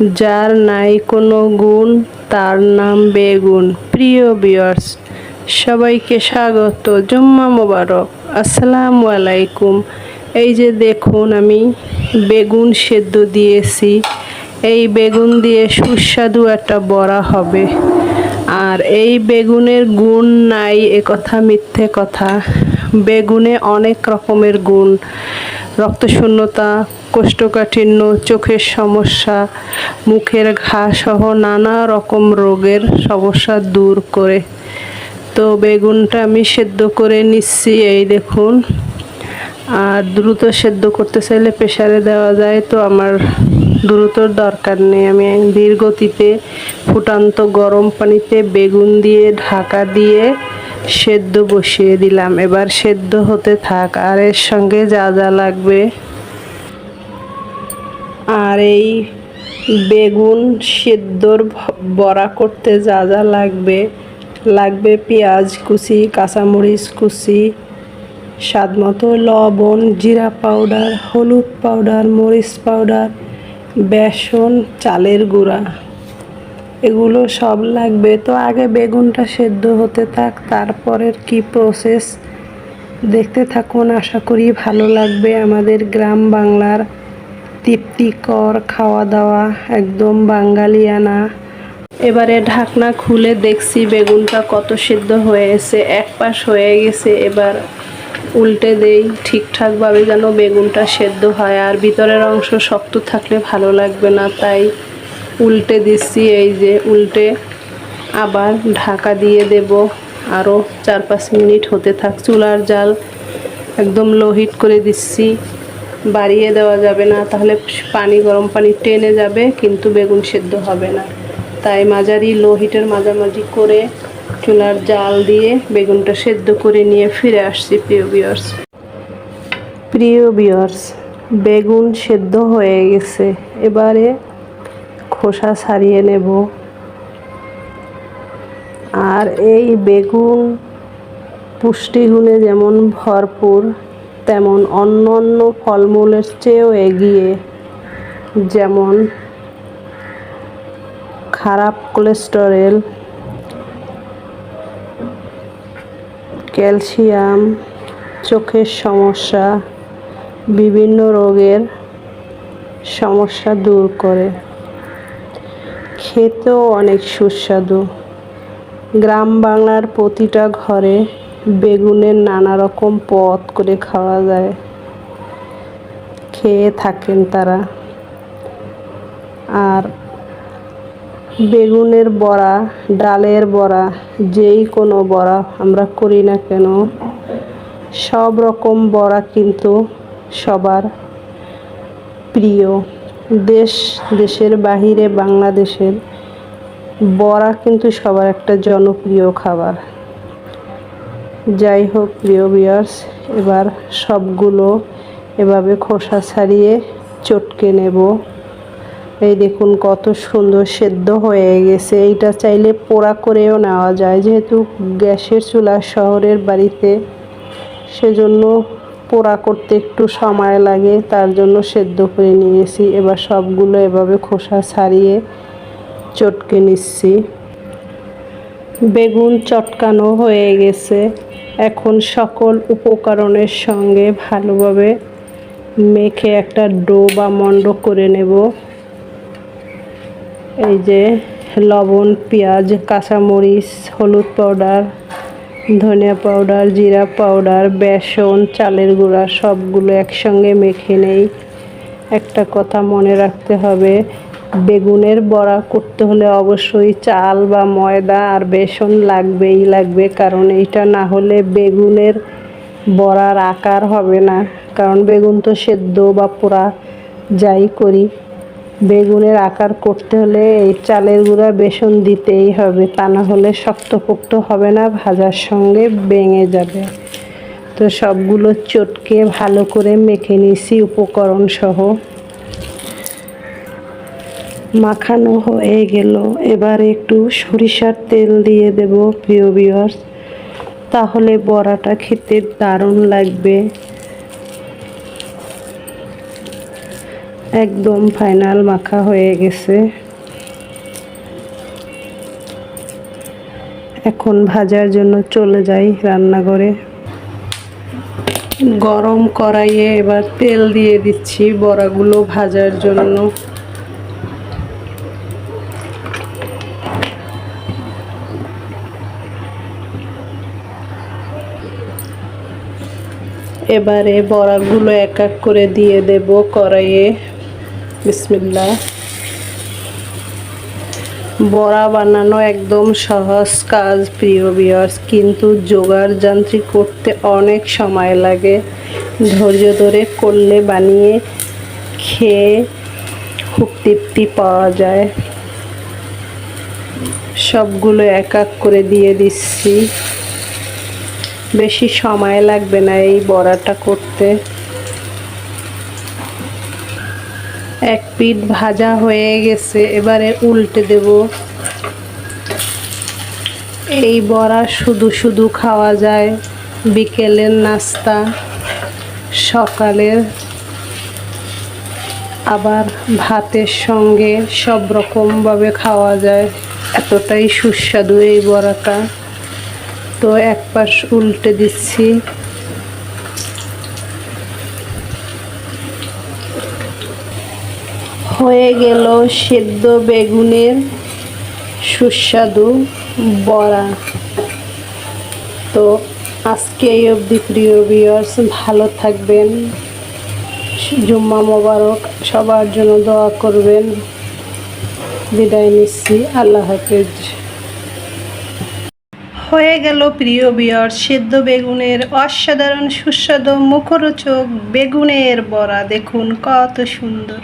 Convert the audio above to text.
যার নাই কোনো গুণ, তার নাম বেগুন। প্রিয় বিয়ার্স সবাইকে স্বাগত। জুম্মা মোবারক। আসসালামু আলাইকুম। এই যে দেখুন আমি বেগুন সেদ্ধ দিয়েছি। এই বেগুন দিয়ে সুস্বাদু একটা বড়া হবে। আর এই বেগুনের গুণ নাই, এ কথা মিথ্যে কথা। বেগুনে অনেক রকমের গুণ। রক্তশূন্যতা, কোষ্ঠকাঠিন্য, চোখের সমস্যা, মুখের ঘা সহ নানা রকম রোগের সমস্যা দূর করে। তো বেগুনটা আমি সেদ্ধ করে নিচ্ছি, এই দেখুন। আর দ্রুত সেদ্ধ করতে চাইলে প্রেশারে দেওয়া যায়, তো আমার দ্রুতর দরকার নেই। আমি ধীর গতিতে ফুটান্ত গরম পানিতে বেগুন দিয়ে ঢাকা দিয়ে সেদ্ধ বসিয়ে দিলাম। এবার সেদ্ধ হতে থাক। আর এর সঙ্গে যা যা লাগবে। আর এই বেগুন সেদ্ধর বড়া করতে যা যা লাগবে। লাগবে পেঁয়াজ কুচি, কাঁচামরিচ কুচি স্বাদ মতো লবণ, জিরা পাউডার, হলুদ পাউডার, মরিচ পাউডার, বেসন, চালের গুঁড়া। এগুলো সব লাগবে। তো আগে বেগুনটা সেদ্ধ হতে থাক, তারপরের কি প্রসেস দেখতে থাকুন, আশা করি ভালো লাগবে। আমাদের গ্রাম বাংলার তৃপ্তিকর খাওয়া দাওয়া একদম বাঙালিয়ানা। এবারে ঢাকনা খুলে দেখছি বেগুনটা কত সিদ্ধ হয়েছে, এক পাশ হয়ে গেছে। এবার উল্টে দেই, ঠিকঠাকভাবে যেন বেগুনটা সেদ্ধ হয়, আর ভিতরের অংশ শক্ত থাকলে ভালো লাগবে না, তাই উল্টে দিচ্ছি, এই যে উল্টে আবার ঢাকা দিয়ে দেব। আরও চার পাঁচ মিনিট হতে থাক, চুলার জাল একদম লো হিট করে দিচ্ছি। বাড়িয়ে দেওয়া যাবে না, তাহলে পানি, গরম পানি টেনে যাবে, কিন্তু বেগুন সেদ্ধ হবে না। তাই মাঝারি লো হিটের মাঝামাঝি করে চুলার জাল দিয়ে বেগুনটা সেদ্ধ করে নিয়ে ফিরে আসছি, প্রিয় বিয়ার্স প্রিয় বিয়ার্স বেগুন সেদ্ধ হয়ে গেছে। এবারে খোসা ছাড়িয়ে নেব। আর এই বেগুন পুষ্টিগুণে যেমন ভরপুর, তেমন অন্য অন্য ফলমূলের চেয়েও এগিয়ে যেমন খারাপ কোলেস্টেরল, ক্যালসিয়াম, চোখের সমস্যা, বিভিন্ন রোগের সমস্যা দূর করে। খেতেও অনেক সুস্বাদু। গ্রাম বাংলার প্রতিটা ঘরে বেগুনের নানা রকম পদ করে খাওয়া যায়। খেয়ে থাকেন তারা। আর বেগুনের বড়া, ডালের বড়া, যেই কোনো বড়া আমরা করি না কেন, সব রকম বড়া কিন্তু সবার প্রিয়। দেশ, দেশের বাহিরে বাংলাদেশের বড়া কিন্তু সবার একটা জনপ্রিয় খাবার। যাই হোক, প্রিয় বিয়ার্স এবার সবগুলো এভাবে খোসা ছাড়িয়ে চটকে নেব। এই দেখুন কত সুন্দর সেদ্ধ হয়ে গেছে। এইটা চাইলে পোড়া করেও নেওয়া যায়, যেহেতু গ্যাসের চুলা শহরের বাড়িতে, সেজন্য পোড়া করতে একটু সময় লাগে, তার জন্য সেদ্ধ করে নিয়েছি। এবার সবগুলো এভাবে খোসা ছাড়িয়ে চটকে নিচ্ছি। বেগুন চটকানো হয়ে গেছে। এখন সকল উপকরণের সঙ্গে ভালোভাবে মেখে একটা ডো বা মণ্ড করে নেব। এই যে লবণ, পেঁয়াজ, কাঁচামরিচ, হলুদ পাউডার ধনিয়া পাউডার জিরা পাউডার বেসন, চালের গুঁড়া, সবগুলো একসঙ্গে মেখে নেই। একটা কথা মনে রাখতে হবে, বেগুনের বড়া করতে হলে অবশ্যই চাল বা ময়দা আর বেসন লাগবেই লাগবে, কারণ এইটা না হলে বেগুনের বড়ার আকার হবে না। কারণ বেগুন তো সেদ্ধ বা পোড়া, যাই করি। বেগুনের আকার করতে হলে এই চালের গুঁড়া বেসন দিতেই হবে। তা না হলে শক্তপোক্ত হবে না, ভাজার সঙ্গে ভেঙে যাবে। তো সবগুলো চটকে ভালো করে মেখে নিয়েছি উপকরণ সহ মাখানো হয়ে গেল। এবার একটু সরিষার তেল দিয়ে দেব, প্রিয় বিয়ার্স তাহলে বড়াটা খেতে দারুণ লাগবে। একদম ফাইনাল মাখা হয়ে গেছে। এখন ভাজার জন্য চলে যাই রান্নাঘরে। গরম কড়াইয়ে এবার তেল দিয়ে দিচ্ছি বড়াগুলো ভাজার জন্য। এবারে বড়াগুলো এক এক করে দিয়ে দেব কড়াইয়ে। বিসমিল্লা বড়া বানানো একদম সহজ কাজ, প্রিয় বিয়ার্স কিন্তু জোগাড় যান্ত্রিক করতে অনেক সময় লাগে। ধৈর্য ধরে করলে বানিয়ে খেয়ে খুব তৃপ্তি পাওয়া যায়। সবগুলো এক এক করে দিয়ে দিচ্ছি। বেশি সময় লাগবে না এই বড়াটা করতে। এক পিঠ ভাজা হয়ে গেছে, এবারে উল্টে দেব। এই বড়া শুধু শুধু খাওয়া যায়, বিকেলের নাস্তা, সকালের আবার ভাতের সঙ্গে সব রকমভাবে খাওয়া যায়। এতটাই সুস্বাদু এই বড়াটা। তো এক পাশ উল্টে দিচ্ছি। হয়ে গেল সেদ্ধ বেগুনের সুস্বাদু বড়া। তো আজকে এই অবধি প্রিয় বিয়ার্স ভালো থাকবেন। জুম্মা মোবারক, সবার জন্য দোয়া করবেন। বিদায় নিচ্ছি, আল্লাহ হাফেজ। হয়ে গেল প্রিয় বিয়ার সেদ্ধ বেগুনের অসাধারণ সুস্বাদু মুখরোচক বেগুনের বড়া। দেখুন কত সুন্দর।